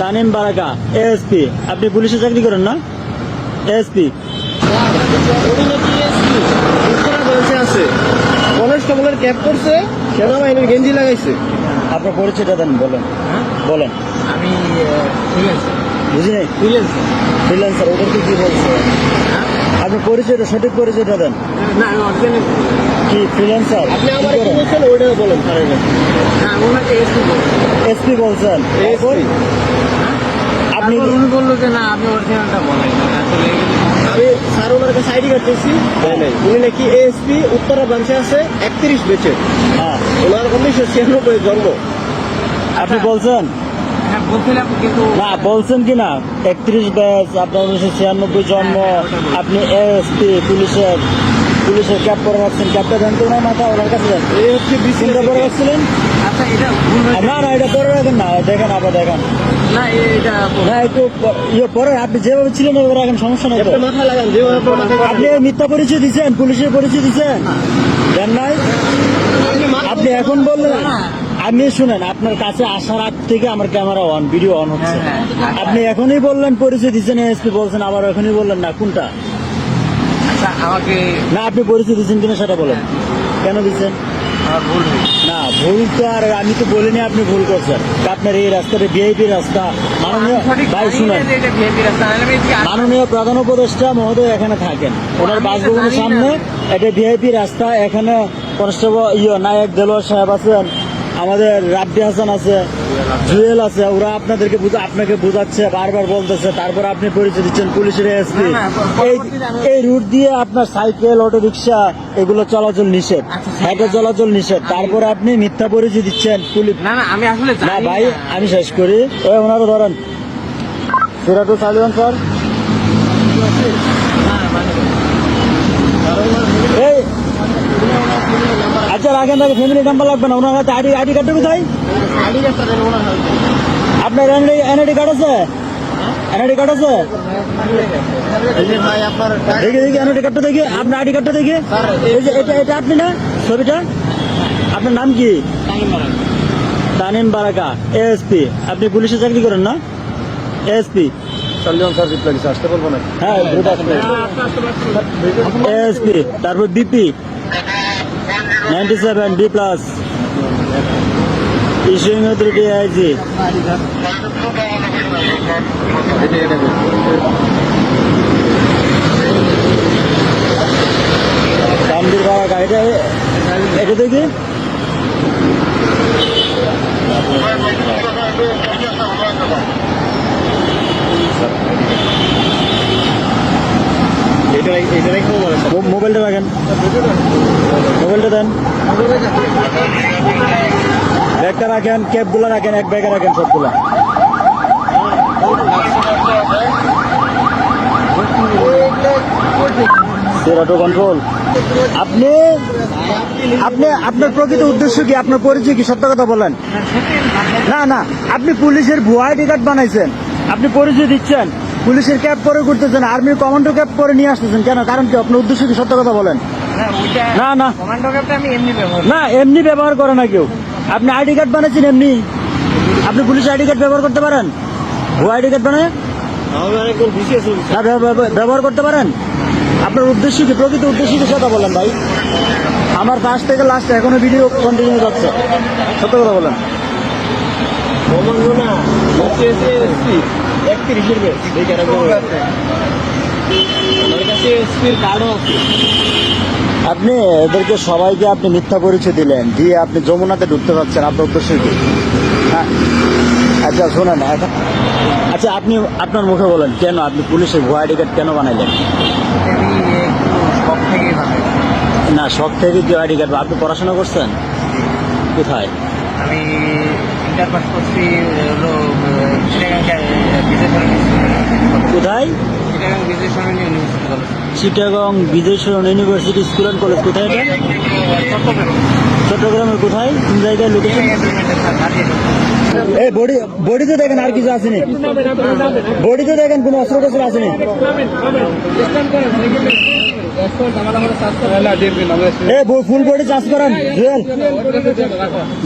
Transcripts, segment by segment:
তানিম বারাকা ASP আপনি পুলিশে চাকরি করেন না? এএসপি ক্যাপ করছে সেনাবাহিনীর গেঞ্জি লাগাইছে আপনার পরিচয়টা দেন বলেন। বলেন। আমি বুঝি নাই ফ্রিল্যান্সার ওদেরকে কি বলছে আপনার পরিচয়টা সঠিক পরিচয়টা দেন। না কি ফ্রিল্যান্সার আপনি আমার কি বলছেন ওইটা বলেন স্যারের কাছে হ্যাঁ ওনাকে এসপি এসপি বলছেন? এসপি। আপনি উনি বলল যে না আমি অরিজিনালটা বলাই আসলে আমি স্যার ওনার কাছে আইডি কার্ড পেয়েছি উনি নাকি এএসপি উত্তরা ব্রাঞ্চে আছে একত্রিশ বেচে। হ্যাঁ। ওনার উনিশশো ছিয়ানব্বই জন্ম। আপনি বলছেন? হ্যাঁ বলছিলাম কিন্তু না বলছেন কি না? একত্রিশ ব্যাচ আপনার উনিশশো ছিয়ানব্বই জন্ম। আপনি এসপি পুলিশের পুলিশের ক্যাপ পরে রাখছেন ক্যাপটা দেন তো ওনার মাথা ওনার কাছে দেন এই হচ্ছে করে রাখছিলেন আচ্ছা এটা ভুল না না এটা পরে রাখেন না দেখেন আবার দেখেন। না এটা না একটু ইয়ে পরে আপনি যেভাবে ছিলেন ওইভাবে রাখেন সমস্যা নেই তো। একটা মাথা লাগান যেভাবে আপনি মিথ্যা পরিচয় দিচ্ছেন পুলিশের পরিচয় দিচ্ছেন। দেন নাই? আপনি এখন বললেন। আপনি শুনেন আপনার কাছে আসার আগ থেকে আমার ক্যামেরা অন ভিডিও অন হচ্ছে। হ্যাঁ, হ্যাঁ। আপনি এখনই বললেন পরিচয় দিচ্ছেন এসপি বলছেন আবার এখনই বললেন না কোনটা? আচ্ছা আমাকে না আপনি পরিচয় দিচ্ছেন কিনা সেটা বলেন। কেন দিচ্ছেন? না ভুল তো আর আমি তো বলিনি আপনি ভুল করছেন। আপনার এই রাস্তাটা ভিআইপি রাস্তা। মাননীয় ভাই শুনেন। আমি। মাননীয় প্রধান উপদেষ্টা মহোদয় এখানে থাকেন। ওনার আমি বাসভবনের সামনে এটা ভিআইপি রাস্তা। এখানে কনস্টেবল ইয়ে নায়ক দেলোয়ার সাহেব আছেন। আমাদের রাব্বি হাসান আছে জুয়েল আছে ওরা আপনাদেরকে বুঝা- আপনাকে বোঝাচ্ছে বারবার বলতেছে তারপর আপনি পরিচয় দিচ্ছেন পুলিশের এসপি। এই এই রুট দিয়ে আপনার সাইকেল অটো রিক্সা এগুলো চলাচল নিষেধ। আচ্ছা, সাইকেল চলাচল নিষেধ। তারপর আপনি মিথ্যা পরিচয় দিচ্ছেন পুলিশ না না আমি আসলে না ভাই আমি শেষ করি। এ ওনারা ধরেন। সিরাটু চালিবান স্যার না, মানে- এই আচ্ছা রাখেন রাখেন ফ্যামিলি নাম্বার লাগবে না? ওনার হাতে আইডি আইডি কার্ডটা কোথায়? আইডি কার্ডটা দেন ওনার হাতে। আপনার এনআইডি এনআইডি কার্ড আছে? এনআইডি কার্ড আছে? দেখি দেখি এনআইডি কার্ডটা দেখি। আপনার আইডি কার্ডটা দেখি। এটা এটা আপনি না? ছবিটা? আপনার নাম কি? তানিম বারাকা। এএসপি আপনি পুলিশে চাকরি করেন না? এএসপি না হ্যাঁ এএসপি তারপর BP ninety seven D plus issuing authority IG. রামদির বাবা এটা এটা দেখি। মোবাইলটা রাখেন মোবাইলটা দেন ব্যাগটা রাখেন ক্যাবগুলো রাখেন এক ব্যাগে রাখেন সবগুলো। কন্ট্রোল। আপনি আপনি আপনার প্রকৃত উদ্দেশ্য কি? আপনার পরিচয় কি? সত্য কথা বলেন। না না আপনি পুলিশের ভুয়া আইডি কার্ড বানাইছেন। আপনি পরিচয় দিচ্ছেন। পুলিশের ক্যাব পরে করতেছেন আর্মির কমান্ডো ক্যাব পরে নিয়ে আসতেছেন। কেন? কারণ কি? আপনার উদ্দেশ্য কি? সত্য কথা বলেন। না, না। না এমনি ব্যবহার করে না কেউ। আপনি আইডি কার্ড বানাচ্ছেন এমনি? আপনি পুলিশ আইডি কার্ড ব্যবহার করতে পারেন? ভুয়া আইডি কার্ড বানায়? ব্যব- ব্যবহার করতে পারেন? আপনার উদ্দেশ্য কি? প্রকৃত উদ্দেশ্য কি কথা বলেন ভাই। আমার ফার্স্ট থেকে লাস্ট এখনও ভিডিও কন্টিনিউ যাচ্ছে। সত্য কথা বলেন। একত্রিশের কাছে কার্ডও আছে। আপনি এদেরকে সবাইকে আপনি মিথ্যা পরিচয় দিলেন দিয়ে আপনি যমুনাতে ঢুকতে পারছেন আপনার উদ্দেশ্য কি? হ্যাঁ। আচ্ছা শোনেন আচ্ছা আপনি আপনার মুখে বলেন কেন আপনি পুলিশের ভুয়া আইডি কার্ড কেন বানাইলেন? না শখ থেকে কেউ আইডি কার্ড আপনি পড়াশোনা করছেন? কোথায়? আমি ইন্টার পাস করছি কোথায় Chittagong Bijoy Sarani university college Chittagong Bijoy Sarani university school and college কোথায় এটা? চট্টগ্রামের কোথায়? কোন জায়গায় লোকেশন বডি, বডিতে দেখেন আর কিছু আসেনি। বডিতে দেখেন কোনো অস্ত্র টস্ত্র আসেনি। এ ফুল বডি চার্জ করেন, জুয়েল।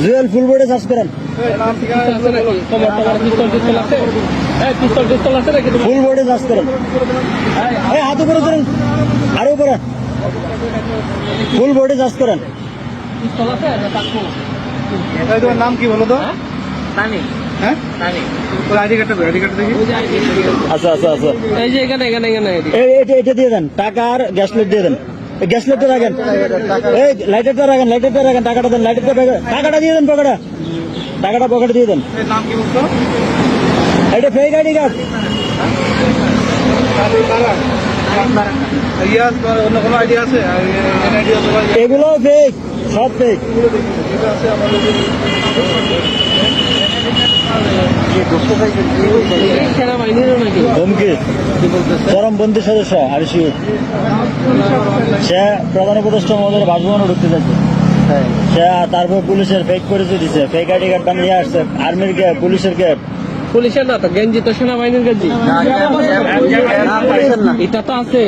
জুয়েল ফুল বডি চাষ করেন। ফুল বডি চার্জ করেন। হাত উপরে ধরেন। আরও উপরে। ফুল বডি চার্জ করেন। তোমার নাম কি বলো তো? হ্যাঁ? দেখি। আচ্ছা আচ্ছা আচ্ছা। এই যে এখানে এখানে এখানে এটা এটা দিয়ে দেন। টাকা আর গ্যাস দিয়ে দেন। এই গ্যাস লাইটটা রাখেন। এই লাইটারটা রাখেন লাইটারটা রাখেন টাকাটা দেন। লাইটারটা টাকাটা দিয়ে দেন পকেটে। টাকাটা পকেটে দিয়ে দেন। নাম কি বলছো? এটা আছে বা এগুলো ফেক সব ফেক চরমপন্থী সদস্য, আর সে। প্রধান উপদেষ্টা মহোদয়ের বাসভবনে ঢুকতে যাচ্ছে সে তারপর পুলিশের ফেক করেছে দিছে। ফেক আইডি কার্ড বানিয়ে আসছে। আর্মির ক্যাব পুলিশের ক্যাব পুলিশের না তো গেঞ্জি তো সেনাবাহিনীর গেঞ্জি এটা তো আছে